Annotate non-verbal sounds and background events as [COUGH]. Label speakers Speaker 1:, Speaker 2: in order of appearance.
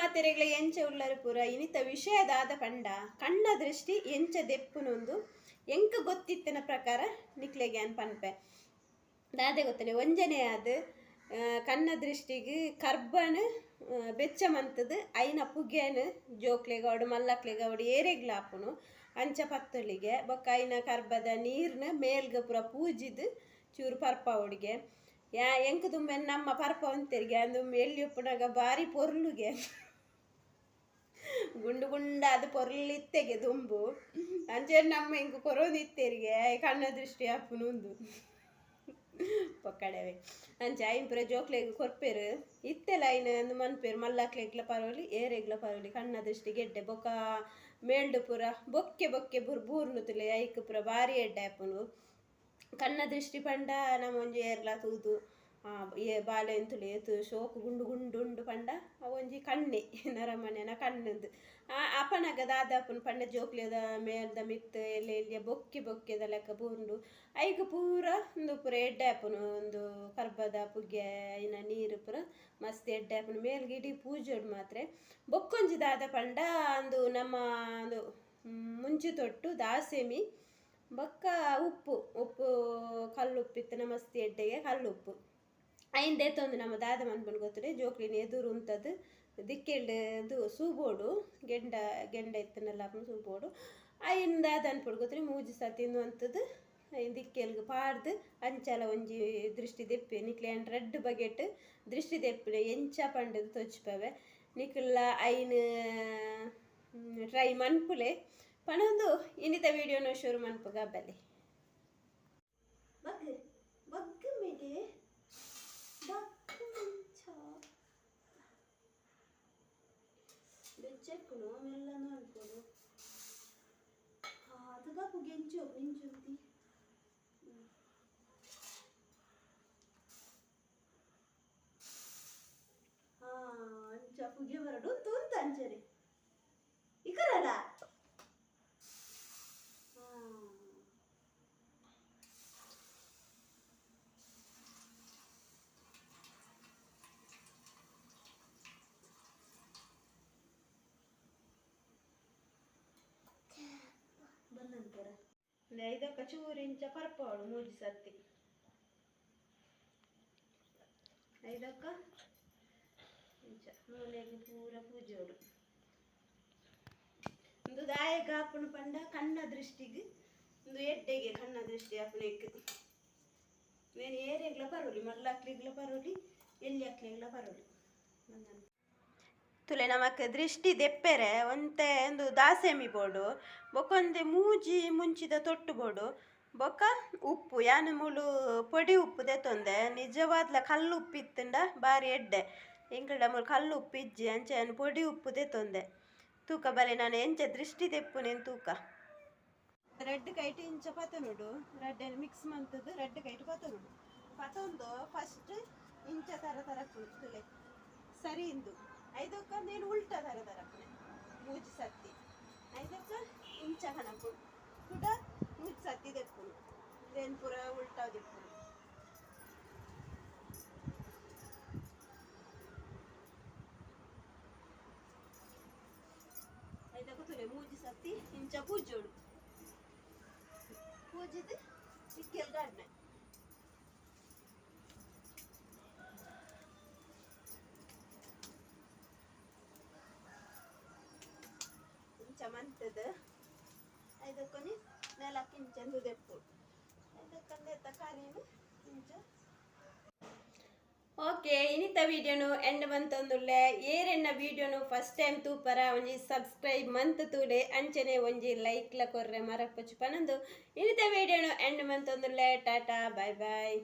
Speaker 1: ಮಾತೆರೆಗಳ ಎಂಚ ಉಳ್ಳರು ಪುರ, ಇನಿತ ವಿಷಯದಾದ ಪಂಡ. ಕಣ್ಣ ದೃಷ್ಟಿ ಎಂಚ ದೆಪ್ಪುನೊಂದು ಎಂಕ ಗೊತ್ತಿತ್ತಿನ ಪ್ರಕಾರ ನಿಕ್ಲೆಗೆ ಅನ್ ಪನ್ಪೆ. ದಾದೆ ಗೊತ್ತನೆ ಒಂಜನೆ ಆದ ಕಣ್ಣ ದೃಷ್ಟಿಗೆ ಕರ್ಬನ್ ಬೆಚ್ಚ ಮಂತದ ಐನ ಪುಗ್ಯಾನ ಜೋಕ್ಲೆಗೌಡು ಮಲ್ಲಕ್ಲೆಗೌಡು ಏರೆಗ್ಲಾಪುನು ಅಂಚ ಪತ್ತೊಲಿಗೆ, ಬೊಕ್ಕ ಐನ ಕರ್ಬದ ನೀರ್ನ ಮೇಲ್ಗ ಪೂರ ಪೂಜಿದ್ ಚೂರು ಪರ್ಪ ಅವಡಿಗೆ ಯಾ, ಎಂಕ ತುಂಬ ನಮ್ಮ ಪರ್ಪ ಅಂತಿರ್ಗೆ ಅಂದು ಎಲ್ಲಿ ಉಪ್ಪುನಾಗ ಬಾರಿ ಪೊರ್ಲುಗೆ. ಗುಂಡು ಗುಂಡಾದ ಪೊರ್ಲಿತ್ತೆಗೆ ದುಂಬು. ಅಂಚೆ ನಮ್ಮ ಹಿಂಗೆ ಕೊರೋದಿತ್ತೆರಿಗೆ ಕಣ್ಣ ದೃಷ್ಟಿ ಅಪ್ಪನೊಂದು ಪಕ್ಕಡವೆ ಅಂಚೆ ಐಂಪುರ ಜೋಕ್ಲೆಗ್ ಕೊರ್ಪೇರು. ಇತ್ತೆಲ ಐನ ಅಂದು ಮನ್ಪೇರು ಮಲ್ಲಾಕ್ಲೆಗ್ಲ ಪರವಲಿ ಏರೆಗ್ಲ ಪರವಲಿ, ಕಣ್ಣ ದೃಷ್ಟಿ, ಗೆಡ್ಡೆ ಬೊಕ್ಕ ಮೇಲ್ಡು ಪುರ, ಬೊಕ್ಕೆ ಬೊಕ್ಕೆ ಬುರ್, ಬೂರ್ನು ತುಲೆ, ಐಕ್ ಪುರ ಬಾರಿ ಎಡ್ಡೆ ಆಪುನು ಕಣ್ಣ ದೃಷ್ಟಿ ಪಂಡ ನಮ್ಮ ಒಂಜಿ ಏರ್ಲ ತೂದು ಏ ಬಾಲೆ ಎಂತುಲೆ ಏತು, ಶೋಕು, ಗುಂಡು ಗುಂಡು, ಉಂಡು ಪಂಡ ಅವೊಂಜಿ ಕಣ್ಣೆ, [LAUGHS] ನರಮನೆನ ಕಣ್ಣಂದು. ಅಪನಗ ದಾದಾಪುನ ಪಂಡ ಜೋಕ್ಲೆದ ಮೇಲ್ದ ಮಿತ್ ಎಲೆ ಎಲ್ಲಿಯ ಬೊಕ್ಕೆ ಬೊಕ್ಕೆದ ಲೆಕ್ಕ ಪೂಂಡು. ಐಗ ಪೂರ ಒಂದು ಪೂರ ಎಡ್ಡೆ ಆಪುನು ಒಂದು ಕರ್ಬದ ಪುಗ್ಗೆ ಐನ ನೀರು ಪೂರ ಮಸ್ತ್ ಎಡ್ಡೆ ಆಪುನು ಮೇಲ್ಗೆ ಇಡೀ ಪೂಜೆಡ್ ಮಾತ್ರ. ಬೊಕ್ಕೊಂಜಿ ದಾದ ಪಂಡ ಅಂದು ನಮ್ಮ ಒಂದು ಮುಂಚಿ ತೊಟ್ಟು ದಾಸೆಮಿ, ಬೊಕ್ಕ ಉಪ್ಪು ಉಪ್ಪು ಕಲ್ಲುಪ್ಪಿತ್ತು, ನಮಸ್ತಿ ಎಡ್ಡೆಗೆ ಕಲ್ಲುಪ್ಪು. ಐಂದೆ ತೊಂದು ನಮ್ಮ ದಾದ ಮನ್ಪುಂಡು ಗೊತ್ತುಡೆ ಜೋಕ್ಲಿನ ಎದುರು ಉಂತದ್ದು ದಿಕ್ಕೆಲ್ಡು ಇದು ಸೂಬೋಡು, ಗೆಂಡ ಗೆಂಡ ಇತ್ತನಲ್ಲ ಅಪ್ಪನ ಸೂಬೋಡು. ಐನ್ ದಾದ ಅನ್ಪುಡು ಗೊತ್ತುಡೆ ಮೂಜಿ ಸತಿಂದು ಅಂತದ್ದು ಐನ್ ದಿಕ್ಕೆಲ್ಗೆ ಪಾಡ್ದು, ಅಂಚಲ ಒಂಜಿ ದೃಷ್ಟಿ ದೆಪ್ಪೆ, ನಿಕ್ಲೆ ಅಂಡ್ ರೆಡ್ ಬಗೆಟ್ ದೃಷ್ಟಿ ದೆಪ್ಪಿನ ಎಂಚ ಪಂಡದು ತೊಚ್ಪವೆ ನಿಕ್ಲ ಐನ್ ಟ್ರೈ ಮನ್ಪುಲೆ. ಪಣೊಂದು ಇನ್ನಿತ ವಿಡಿಯೋನ ಶುರು ಮನ್ಪುಗ ಬಲೆ ಬಗ್ ಬಗ್ ಮೇಲೆ ಬೆಚ್ಚಕ್ಕುನು ಮೆಲ್ಲನು ಅನ್ಕೊಡು ಅದಗ ಗೆಂಚು ನಿಂಚುಂತಿ ಹಾ ಅಂಚ ಪುಗೆ ಬರಡು ತೂಂತ ಅಂಚನೆ ಇಕರಲ್ಲ ಐದಕ್ಕ ಚೂರು ಇಂಚ ಪರ್ಪವಳು ಮೂಜಿ ಸತ್ತಿ ಐದಕ್ಕ ಇಂಚ ಮೂಲೆಗೆ ಪೂರ ಪೂಜೆಯೋಡು ಒಂದು ದಾಯಕ ಹಾಪುಣ ಪಂಡ ಕಣ್ಣ ದೃಷ್ಟಿಗೆ ಒಂದು ಎಡ್ಡೆಗೆ ಕಣ್ಣ ದೃಷ್ಟಿ ಹಾಪುಣಕ್ಕೆ నేను ఏరేగ్ల పరోలి మళ్ళీ అక్లిగ్ల పరోలి ఎల్లి అక్లిగ్ల పరోలి ತುಲೆ ನಮಕ್ ದೃಷ್ಟಿ ದೆಪ್ಪೆರೆ, ಒಂತೆ ಒಂದು ದಾಸೆಮಿ ಬೋಡು, ಬೊಕೊಂದೆ ಮೂಜಿ ಮುಂಚಿದ ತೊಟ್ಟು ಬೋಡು. ಬೊಕ ಉಪ್ಪು, ಯಾನ್ ಮುಳು ಪೊಡಿ ಉಪ್ಪು ದೆತ್ತೊಂದೆ ನಿಜವಾದ್ಲ ಕಲ್ಲು ಉಪ್ಪು ಬಾರಿ ಎಡ್ಡೆ. ಇಂಕಡ ಮುಳು ಕಲ್ಲು ಉಪ್ಪು ಇಜ್ಜಿ, ಅಂಚೆ ಪೊಡಿ ಉಪ್ಪು ದೆತ್ತೊಂದೆ ತೂಕ ಬಲೆ ನಾನು ಎಂಚ ದೃಷ್ಟಿ ದೆಪ್ಪುನೇನು ತೂಕ. ರೆಡ್ ಕೈಟ್ ಇಂಚ ಪತನುಡು ರೆಡ್ ಮಿಕ್ಸ್ ಮಂತದ್ದು ರೆಡ್ ಕೈಟ್ ಪತನುಡು ಪತೊಂದು ಫಸ್ಟ್ ಇಂಚ ತರ ತರ ತುಲೆ. ಸರಿ ಇಂದು. ಐದಕ್ಕ నేను ಉಲ್ಟಾ ತರ ತರಪುನೆ ಮೂಜಿ ಸತ್ತಿ ಐದಕ್ಕ ಇಂಚ ಹಣಪು ಕೂಡ ಮೂಜಿ ಸತ್ತಿ ದೆಪ್ಪುನು ದೇನ್ ಪುರ ಉಲ್ಟಾ ದೆಪ್ಪುನು ಐದಕ್ಕ ತುಲೆ ಮೂಜಿ ಸತ್ತಿ ಇಂಚ ಪೂಜೋಡು ಪೂಜಿದು ಸಿಕ್ಕೆಲ್ ಗಡ್ನೆ ಮಂತದ. ಐದಕ್ಕೊನಿ ನಾಲ್ಕು ಇಂಚ. ಓಕೆ, ಇನ್ನಿತ ವೀಡಿಯೋನು ಎಂಡ್ ಮಂತೊಂದುಲ್ಲೆ ಏರೆನ್ನ ವೀಡಿಯೋನು ಫಸ್ಟ್ ಟೈಮ್ ತೂಪರ, ಒಂಜಿ ಸಬ್ಸ್ಕ್ರೈಬ್ ಮಂತ್ ತೂಡೆ, ಅಂಚನೆ ಒಂಜಿ ಲೈಕ್ಲ ಕೊರ್ರೆ ಮರಪ್ಪಚ್ಚು ಪನಂದು. ಇನ್ನಿತ ವೀಡಿಯೋನು ಎಂಡ್ ಮಂತೊಂದುಲ್ಲೆ ಟಾಟಾ ಬಾಯ್ ಬಾಯ್